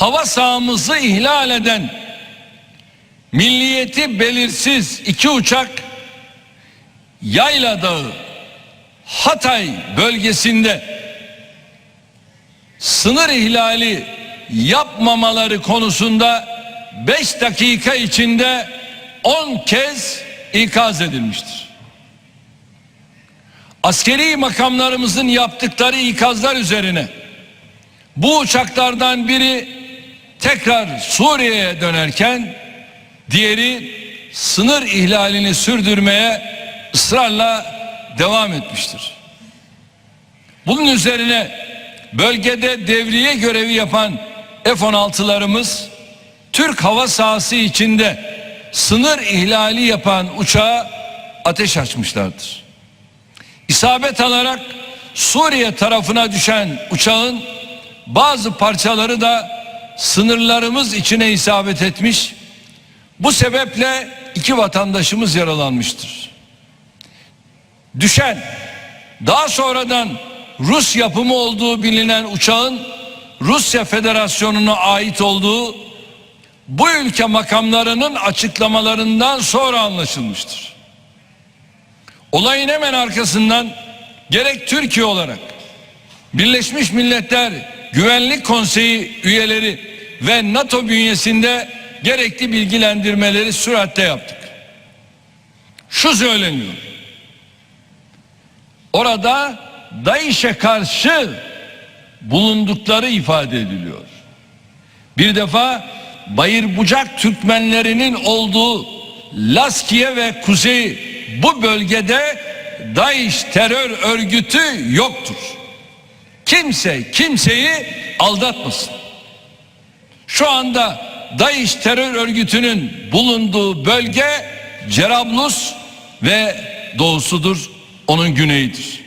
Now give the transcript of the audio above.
hava sahamızı ihlal eden milliyeti belirsiz iki uçak Yayla Dağı Hatay bölgesinde sınır ihlali yapmamaları konusunda 5 dakika içinde 10 kez ikaz edilmiştir. Askeri makamlarımızın yaptıkları ikazlar üzerine bu uçaklardan biri tekrar Suriye'ye dönerken diğeri sınır ihlalini sürdürmeye ısrarla devam etmiştir. Bunun üzerine bölgede devriye görevi yapan F-16'larımız Türk hava sahası içinde sınır ihlali yapan uçağa ateş açmışlardır. İsabet alarak Suriye tarafına düşen uçağın bazı parçaları da sınırlarımız içine isabet etmiş. Bu sebeple iki vatandaşımız yaralanmıştır. Düşen daha sonradan Rus yapımı olduğu bilinen uçağın Rusya Federasyonu'na ait olduğu bu ülke makamlarının açıklamalarından sonra anlaşılmıştır. Olayın hemen arkasından gerek Türkiye olarak Birleşmiş Milletler Güvenlik Konseyi üyeleri ve NATO bünyesinde gerekli bilgilendirmeleri süratle yaptık. Şu söyleniyor. Orada DAEŞ'e karşı bulundukları ifade ediliyor. Bir defa Bayır Bucak Türkmenlerinin olduğu Laskiye ve Kuzey bu bölgede DAEŞ terör örgütü yoktur. Kimse kimseyi aldatmasın. Şu anda DAEŞ terör örgütünün bulunduğu bölge Cerablus ve doğusudur, onun güneyidir.